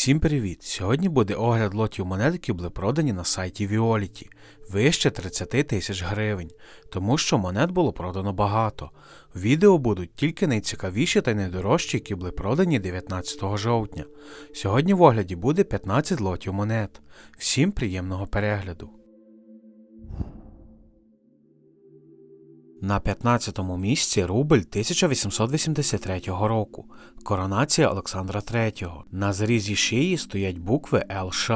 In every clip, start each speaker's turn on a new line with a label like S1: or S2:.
S1: Всім привіт! Сьогодні буде огляд лотів монет, які були продані на сайті Violet, вище 30 тисяч гривень, тому що монет було продано багато. Відео будуть тільки найцікавіші та найдорожчі, які були продані 19 жовтня. Сьогодні в огляді буде 15 лотів монет. Всім приємного перегляду! На 15-му місці рубль 1883 року. Коронація Олександра III. На зрізі шиї стоять букви ЛШ,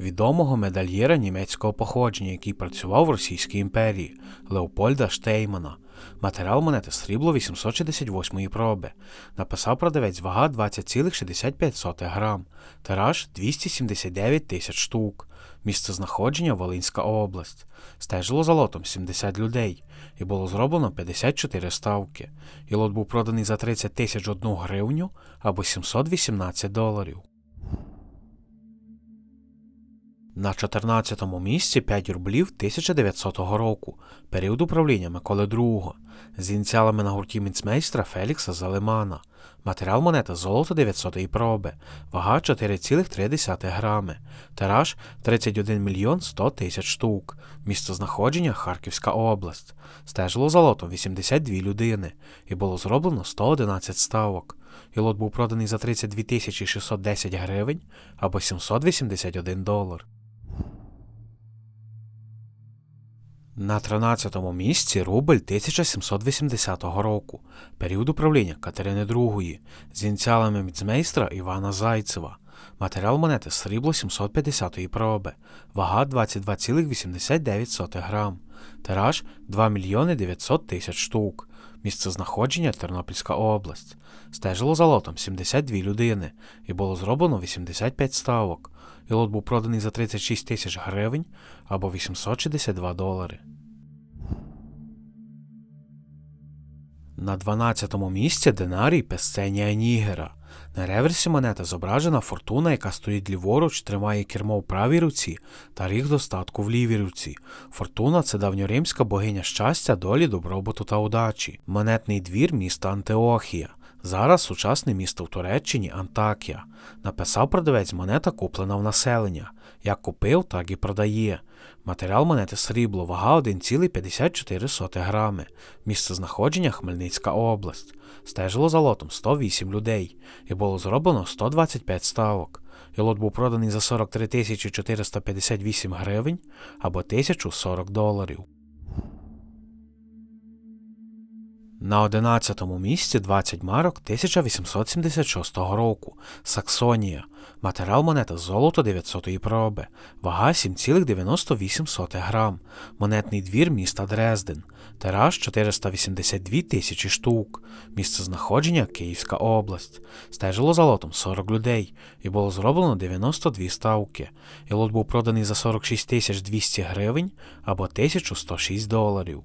S1: відомого медальєра німецького походження, який працював в Російській імперії Леопольда Штеймана. Матеріал монети срібло 868 проби. Написав продавець вага 20,65 грам. Тираж 279 тисяч штук. Місце знаходження Волинська область. Стежило за лотом 70 людей, і було зроблено 54 ставки. І лот був проданий за 30 тисяч одну гривню або 718 доларів. На 14-му місці 5 рублів 1900 року, період управління Миколи II, з ініціалами на гурті мінцмейстра Фелікса Залимана. Матеріал монета золото 900 проби, вага 4,3 грами, тираж 31 мільйон 100 тисяч штук, місце знаходження Харківська область. Стежило за лотом 82 людини, і було зроблено 111 ставок. І лот був проданий за 32 610 гривень або 781 долар. На 13-му місці рубль 1780 року, період управління Катерини II, з ініціалами міцмейстра Івана Зайцева. Матеріал монети срібло 750-ї проби, вага 22,89 грам, тираж 2 мільйони 900 тисяч штук, місце знаходження Тернопільська область. Стежило за лотом 72 людини і було зроблено 85 ставок, і лот був проданий за 36 тисяч гривень або 862 долари. На 12-му місці динарій Песценія Нігера. На реверсі монета зображена фортуна, яка стоїть ліворуч, тримає кермо в правій руці та ріг достатку в лівій руці. Фортуна це давньоримська богиня щастя, долі, добробуту та удачі. Монетний двір міста Антиохія. Зараз сучасне місто в Туреччині Антакія. Написав продавець монета куплена в населення. Як купив, так і продає. Матеріал монети срібло, вага 1,54 грами. Місце знаходження Хмельницька область. Стежило за лотом 108 людей, і було зроблено 125 ставок. І лот був проданий за 43 458 гривень або 1040 доларів. На 11-му місці 20 марок 1876 року. Саксонія. Матеріал монета золото 900 проби. Вага 7,98 грам. Монетний двір міста Дрезден. Тираж 482 тисячі штук. Місце знаходження Київська область. Стежило за лотом 40 людей. І було зроблено 92 ставки. І лот був проданий за 46 200 гривень або 1106 доларів.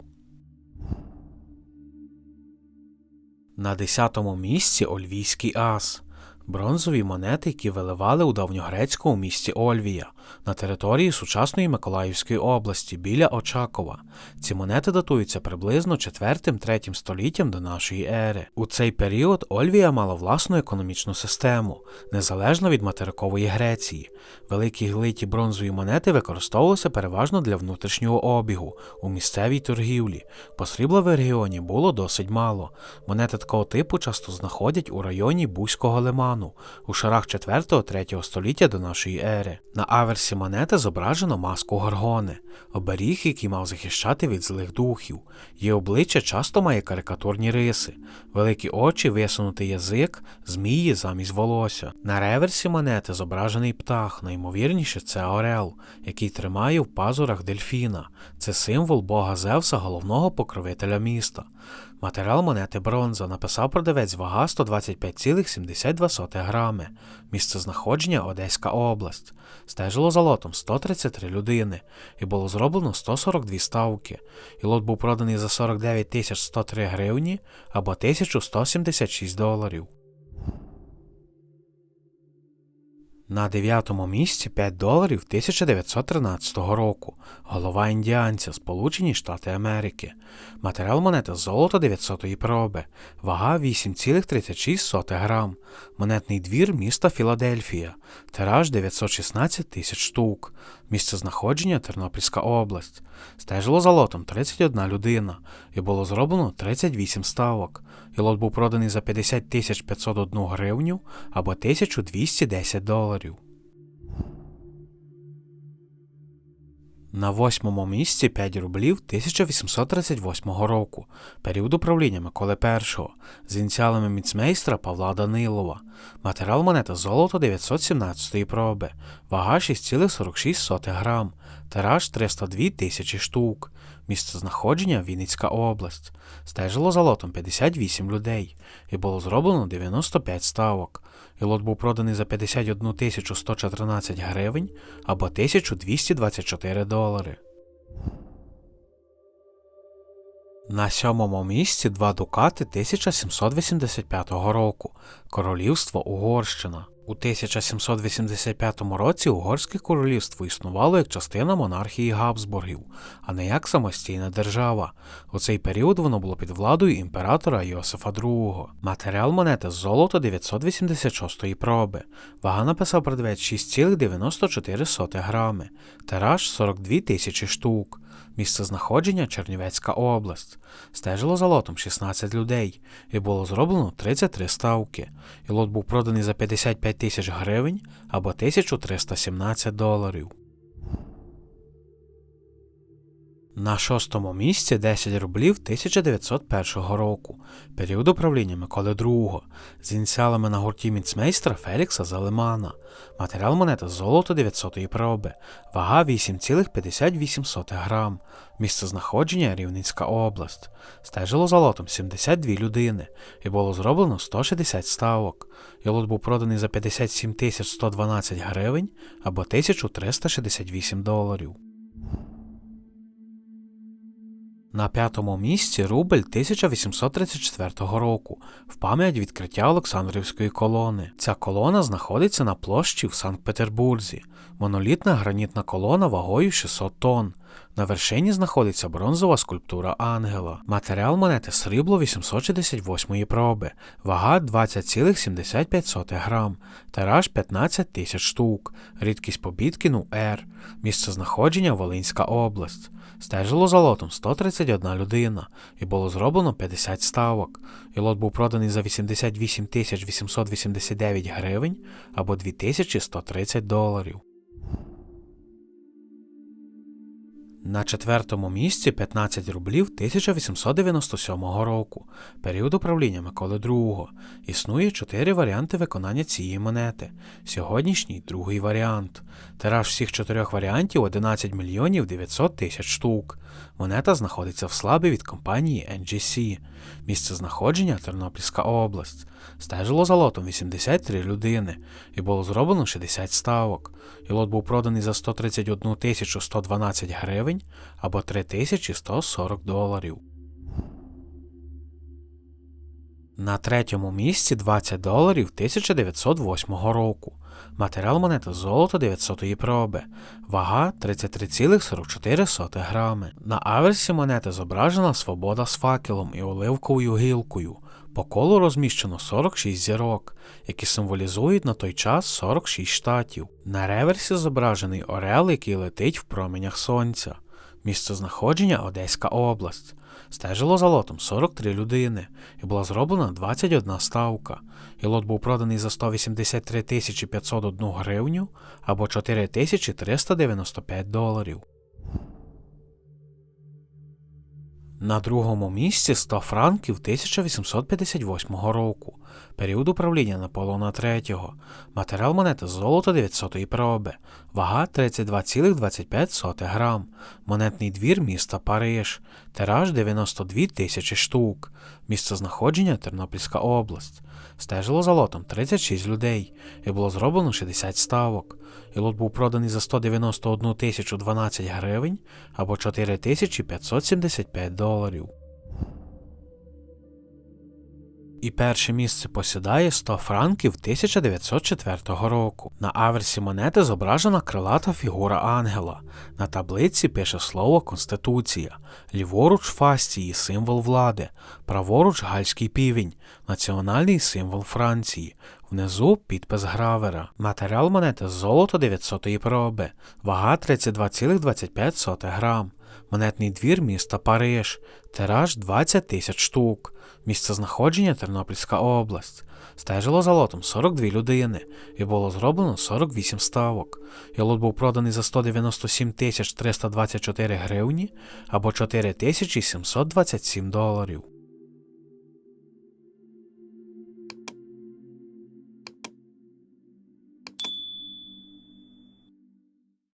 S1: На 10-му місці Ольвійський ас. Бронзові монети, які виливали у давньогрецькому місті Ольвія на території сучасної Миколаївської області біля Очакова. Ці монети датуються приблизно 4-3 століттям до нашої ери. У цей період Ольвія мала власну економічну систему, незалежно від материкової Греції. Великі глиті бронзові монети використовувалися переважно для внутрішнього обігу у місцевій торгівлі, бо срібла в регіоні було досить мало. Монети такого типу часто знаходять у районі Бузького лиману у шарах 4-3 століття до нашої ери. На аверсі монети зображено маску горгони, оберіг, який мав захищати від злих духів. Її обличчя часто має карикатурні риси, великі очі, висунутий язик, змії замість волосся. На реверсі монети зображений птах, наймовірніше це орел, який тримає в пазурах дельфіна. Це символ бога Зевса, головного покровителя міста. Матеріал монети бронза написав продавець вага 125,72 грами. Місце знаходження Одеська область. Стежило за лотом 133 людини, і було зроблено 142 ставки. І лот був проданий за 49 103 гривні або 1176 доларів. На дев'ятому місці 5 доларів 1913 року. Голова індіанця, Сполучені Штати Америки. Матеріал монети золото 900-ї проби. Вага 8,36 грам. Монетний двір міста Філадельфія. Тираж 916 тисяч штук. Місце знаходження Тернопільська область. Стежило за лотом 31 людина і було зроблено 38 ставок. І лот був проданий за 50 501 гривню або 1210 доларів. На восьмому місці 5 рублів 1838 року, період управління Миколи І, з ініціалами міцмейстра Павла Данилова, матеріал монета золото 917 проби, вага 6,46 грам, тираж 302 тисячі штук, місце знаходження Вінницька область. Стежило за лотом 58 людей і було зроблено 95 ставок. І лот був проданий за 51 114 гривень або 1224 долари. На сьомому місці два дукати 1785 року. Королівство Угорщина. У 1785 році Угорське королівство існувало як частина монархії Габсбургів, а не як самостійна держава. У цей період воно було під владою імператора Йосифа II. Матеріал монети з золота 986 проби. Вага написав продавець 6,94 грами. Тираж 42 тисячі штук. Місце знаходження Чернівецька область. Стежило за лотом 16 людей і було зроблено 33 ставки. І лот був проданий за 55 тисяч гривень або 1317 доларів. На шостому місці 10 рублів 1901 року, період управління Миколи II, з ініціалами на гурті міцмейстра Фелікса Залимана, матеріал монета золото 900 проби, вага 8,58 грам, місце знаходження Рівненська область. Стежило за лотом 72 людини і було зроблено 160 ставок. І лот був проданий за 57 112 гривень або 1368 доларів. На п'ятому місці рубль 1834 року в пам'ять відкриття Олександрівської колони. Ця колона знаходиться на площі в Санкт-Петербурзі. Монолітна гранітна колона вагою 600 тонн. На вершині знаходиться бронзова скульптура ангела. Матеріал монети срібло 868 проби, вага 20,75 грам, тираж 15 тисяч штук, рідкість побіткіну R, місце знаходження Волинська область. Стежило за лотом 131 людина і було зроблено 50 ставок. І лот був проданий за 88 889 гривень або 2130 доларів. На четвертому місці 15 рублів 1897 року, період управління Миколи II. Існує чотири варіанти виконання цієї монети. Сьогоднішній другий варіант. Тираж всіх чотирьох варіантів 11 мільйонів 900 тисяч штук. Монета знаходиться в слабі від компанії NGC. Місце знаходження Тернопільська область. Стежило за лотом 83 людини і було зроблено 60 ставок. І лот був проданий за 131 112 гривень або 3140 доларів. На третьому місці 20 доларів 1908 року. Матеріал монети золото 900 проби, вага 33,44 грами. На аверсі монети зображена свобода з факелом і оливковою гілкою. По колу розміщено 46 зірок, які символізують на той час 46 штатів. На реверсі зображений орел, який летить в променях сонця. Місце знаходження Одеська область. Стежило за лотом 43 людини і була зроблена 21 ставка. І лот був проданий за 183 501 гривню або 4395 доларів. На другому місці 100 франків 1858 року, період управління Наполеона III, матеріал монети золото 900 проби, вага 32,25 грам, монетний двір міста Париж, тираж 92 тисячі штук, місце знаходження Тернопільська область. Стежило за лотом 36 людей і було зроблено 60 ставок. І лот був проданий за 191 тисячу 12 гривень або 4575 доларів. І перше місце посідає 100 франків 1904 року. На аверсі монети зображена крилата фігура ангела. На таблиці пише слово Конституція, ліворуч фастії символ влади, праворуч гальський півень, національний символ Франції. Внизу підпис гравера. Матеріал монети золото 900 проби, вага 32,25 грам. Монетний двір міста Париж, тираж 20 тисяч штук. Місце знаходження Тернопільська область. Стежило за лотом 42 людини і було зроблено 48 ставок. І був проданий за 197 тисяч 324 гривні або 4 тисячі 727 доларів.